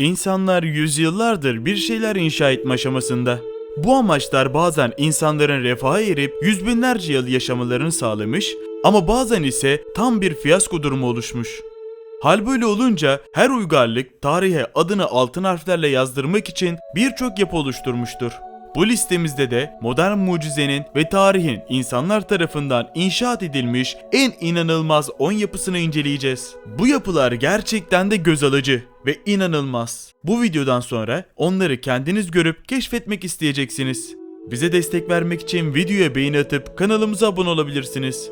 İnsanlar yüzyıllardır bir şeyler inşa etme aşamasında. Bu amaçlar bazen insanların refaha erip yüz binlerce yıl yaşamalarını sağlamış ama bazen ise tam bir fiyasko durumu oluşmuş. Hal böyle olunca her uygarlık tarihe adını altın harflerle yazdırmak için birçok yapı oluşturmuştur. Bu listemizde de modern mucizenin ve tarihin insanlar tarafından inşaat edilmiş en inanılmaz 10 yapısını inceleyeceğiz. Bu yapılar gerçekten de göz alıcı ve inanılmaz. Bu videodan sonra onları kendiniz görüp keşfetmek isteyeceksiniz. Bize destek vermek için videoya beğeni atıp kanalımıza abone olabilirsiniz.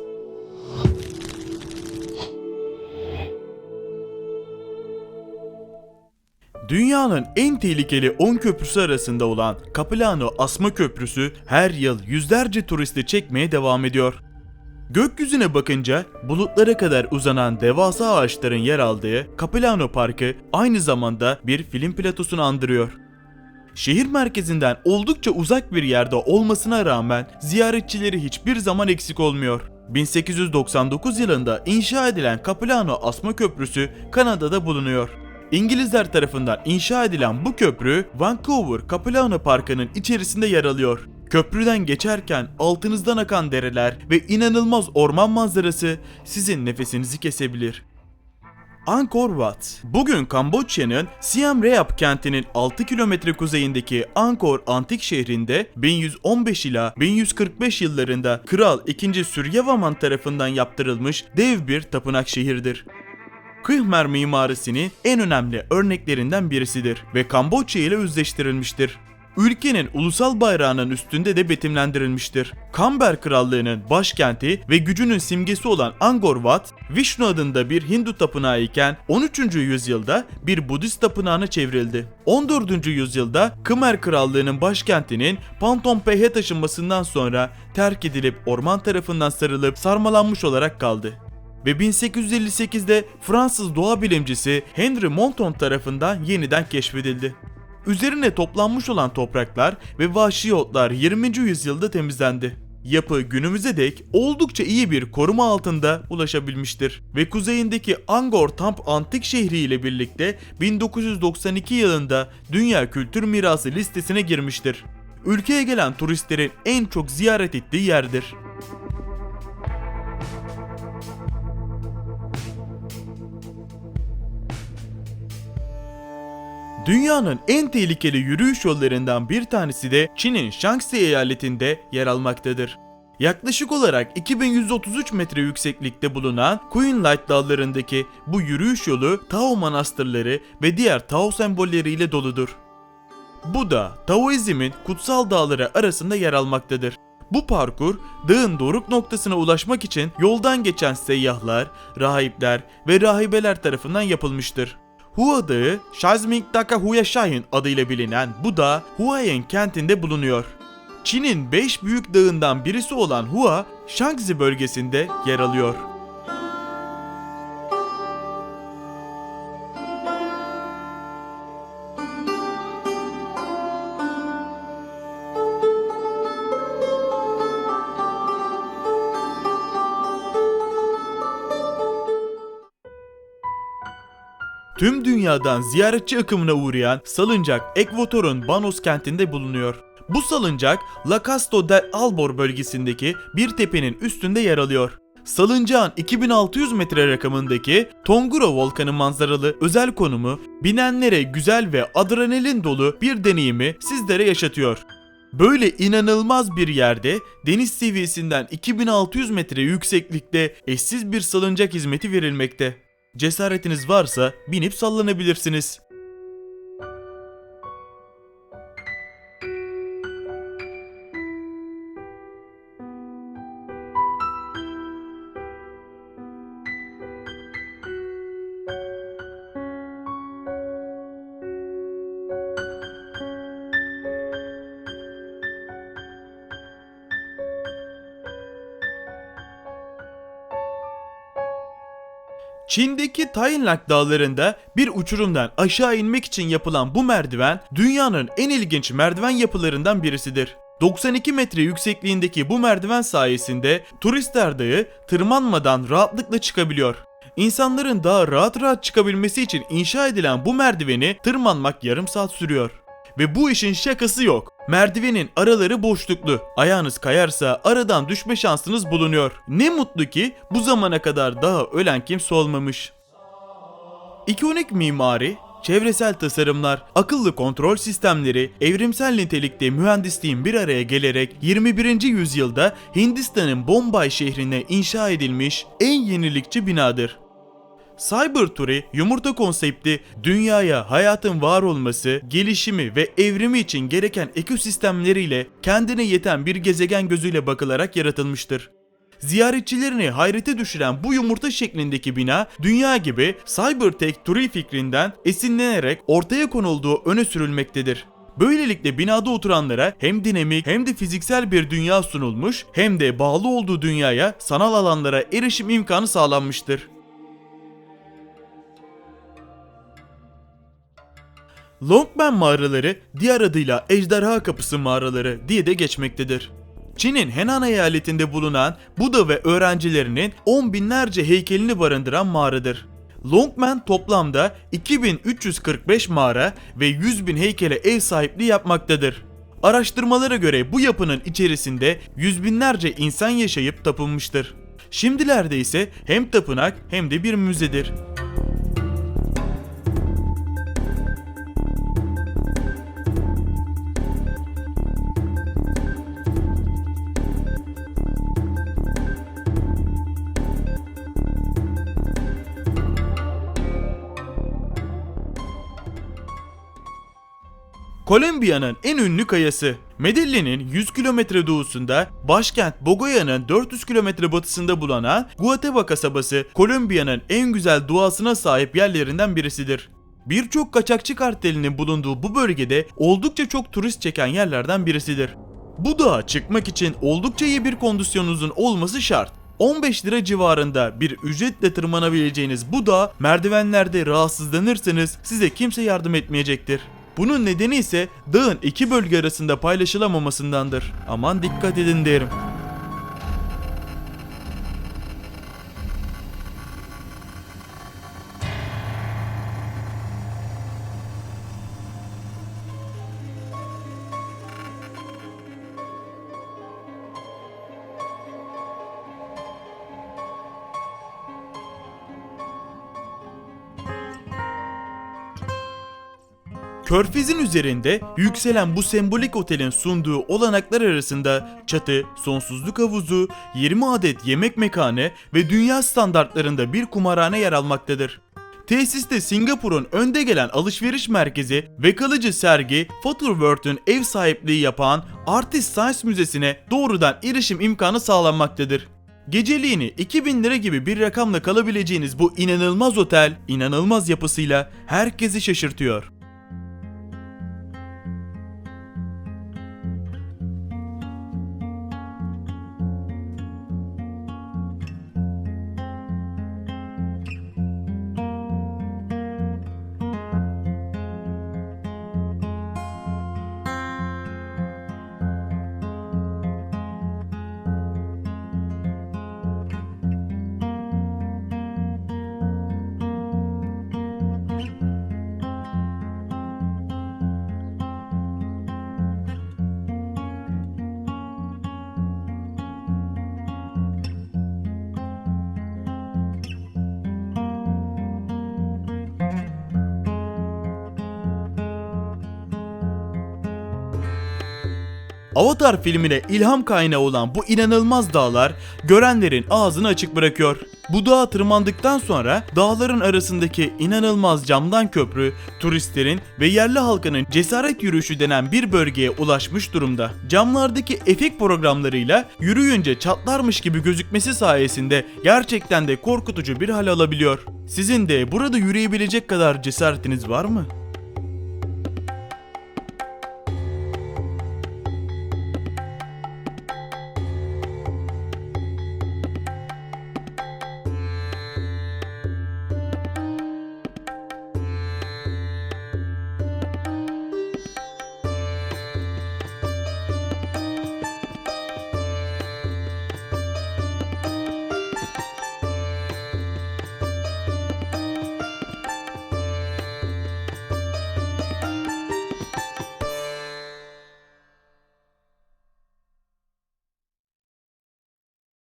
Dünyanın en tehlikeli 10 köprüsü arasında olan Capilano Asma Köprüsü her yıl yüzlerce turisti çekmeye devam ediyor. Gökyüzüne bakınca bulutlara kadar uzanan devasa ağaçların yer aldığı Capilano Parkı aynı zamanda bir film platosunu andırıyor. Şehir merkezinden oldukça uzak bir yerde olmasına rağmen ziyaretçileri hiçbir zaman eksik olmuyor. 1899 yılında inşa edilen Capilano Asma Köprüsü Kanada'da bulunuyor. İngilizler tarafından inşa edilen bu köprü Vancouver Capilano Parkı'nın içerisinde yer alıyor. Köprüden geçerken altınızdan akan dereler ve inanılmaz orman manzarası sizin nefesinizi kesebilir. Angkor Wat. Bugün Kamboçya'nın Siem Reap kentinin 6 kilometre kuzeyindeki Angkor antik şehrinde 1115 ila 1145 yıllarında Kral 2. Süryavarman tarafından yaptırılmış dev bir tapınak şehirdir. Khmer mimarisinin en önemli örneklerinden birisidir ve Kamboçya ile özleştirilmiştir. Ülkenin ulusal bayrağının üstünde de betimlendirilmiştir. Kamber Krallığı'nın başkenti ve gücünün simgesi olan Angkor Wat, Vishnu adında bir Hindu tapınağı iken 13. yüzyılda bir Budist tapınağına çevrildi. 14. yüzyılda Khmer Krallığı'nın başkentinin Penh'e taşınmasından sonra terk edilip orman tarafından sarılıp sarmalanmış olarak kaldı ve 1858'de Fransız doğa bilimcisi Henry Monton tarafından yeniden keşfedildi. Üzerine toplanmış olan topraklar ve vahşi otlar 20. yüzyılda temizlendi. Yapı günümüze dek oldukça iyi bir koruma altında ulaşabilmiştir ve kuzeyindeki Angkor Thom antik şehri ile birlikte 1992 yılında Dünya Kültür Mirası listesine girmiştir. Ülkeye gelen turistlerin en çok ziyaret ettiği yerdir. Dünyanın en tehlikeli yürüyüş yollarından bir tanesi de Çin'in Shanxi eyaletinde yer almaktadır. Yaklaşık olarak 2133 metre yükseklikte bulunan Light dağlarındaki bu yürüyüş yolu Tao manastırları ve diğer Tao sembolleriyle doludur. Bu da Taoizmin kutsal dağları arasında yer almaktadır. Bu parkur dağın doruk noktasına ulaşmak için yoldan geçen seyyahlar, rahipler ve rahibeler tarafından yapılmıştır. Hua Dağı, Shazming Daka Huyashayin adıyla bilinen bu dağ Huayan kentinde bulunuyor. Çin'in 5 büyük dağından birisi olan Hua, Shaanxi bölgesinde yer alıyor. Tüm dünyadan ziyaretçi akımına uğrayan salıncak Ekvator'un Banos kentinde bulunuyor. Bu salıncak La Casto del Albor bölgesindeki bir tepenin üstünde yer alıyor. Salıncağın 2600 metre rakamındaki Tonguro volkanı manzaralı özel konumu binenlere güzel ve adrenalin dolu bir deneyimi sizlere yaşatıyor. Böyle inanılmaz bir yerde deniz seviyesinden 2600 metre yükseklikte eşsiz bir salıncak hizmeti verilmekte. Cesaretiniz varsa binip sallanabilirsiniz. Çin'deki Tayinlak dağlarında bir uçurumdan aşağı inmek için yapılan bu merdiven dünyanın en ilginç merdiven yapılarından birisidir. 92 metre yüksekliğindeki bu merdiven sayesinde turistler dağı tırmanmadan rahatlıkla çıkabiliyor. İnsanların daha rahat rahat çıkabilmesi için inşa edilen bu merdiveni tırmanmak yarım saat sürüyor. Ve bu işin şakası yok. Merdivenin araları boşluklu. Ayağınız kayarsa aradan düşme şansınız bulunuyor. Ne mutlu ki bu zamana kadar daha ölen kimse olmamış. İkonik mimari, çevresel tasarımlar, akıllı kontrol sistemleri, evrimsel nitelikte mühendisliğin bir araya gelerek 21. yüzyılda Hindistan'ın Bombay şehrine inşa edilmiş en yenilikçi binadır. Cyberturi yumurta konsepti dünyaya hayatın var olması, gelişimi ve evrimi için gereken ekosistemleriyle kendine yeten bir gezegen gözüyle bakılarak yaratılmıştır. Ziyaretçilerini hayrete düşüren bu yumurta şeklindeki bina dünya gibi Cybertech Turi fikrinden esinlenerek ortaya konulduğu öne sürülmektedir. Böylelikle binada oturanlara hem dinamik hem de fiziksel bir dünya sunulmuş hem de bağlı olduğu dünyaya sanal alanlara erişim imkanı sağlanmıştır. Longmen mağaraları diğer adıyla Ejderha Kapısı mağaraları diye de geçmektedir. Çin'in Henan eyaletinde bulunan Buda ve öğrencilerinin on binlerce heykelini barındıran mağaradır. Longmen toplamda 2345 mağara ve 100 bin heykele ev sahipliği yapmaktadır. Araştırmalara göre bu yapının içerisinde yüz binlerce insan yaşayıp tapınmıştır. Şimdilerde ise hem tapınak hem de bir müzedir. Kolombiya'nın en ünlü kayası. Medellín'in 100 kilometre doğusunda, başkent Bogota'nın 400 kilometre batısında bulunan Guateva kasabası, Kolombiya'nın en güzel doğasına sahip yerlerinden birisidir. Birçok kaçakçı kartelinin bulunduğu bu bölgede oldukça çok turist çeken yerlerden birisidir. Bu dağa çıkmak için oldukça iyi bir kondisyonunuzun olması şart. 15 lira civarında bir ücretle tırmanabileceğiniz bu dağa merdivenlerde rahatsızlanırsanız size kimse yardım etmeyecektir. Bunun nedeni ise dağın iki bölge arasında paylaşılamamasındandır. Aman dikkat edin derim. Körfezin üzerinde yükselen bu sembolik otelin sunduğu olanaklar arasında çatı, sonsuzluk havuzu, 20 adet yemek mekanı ve dünya standartlarında bir kumarhane yer almaktadır. Tesiste Singapur'un önde gelen alışveriş merkezi ve kalıcı sergi Photoworld'ün ev sahipliği yapan Artist Science Müzesi'ne doğrudan erişim imkanı sağlanmaktadır. Geceliğini 2000 lira gibi bir rakamla kalabileceğiniz bu inanılmaz otel, inanılmaz yapısıyla herkesi şaşırtıyor. Avatar filmine ilham kaynağı olan bu inanılmaz dağlar görenlerin ağzını açık bırakıyor. Bu dağa tırmandıktan sonra dağların arasındaki inanılmaz camdan köprü turistlerin ve yerli halkının cesaret yürüyüşü denen bir bölgeye ulaşmış durumda. Camlardaki efekt programlarıyla yürüyünce çatlarmış gibi gözükmesi sayesinde gerçekten de korkutucu bir hal alabiliyor. Sizin de burada yürüyebilecek kadar cesaretiniz var mı?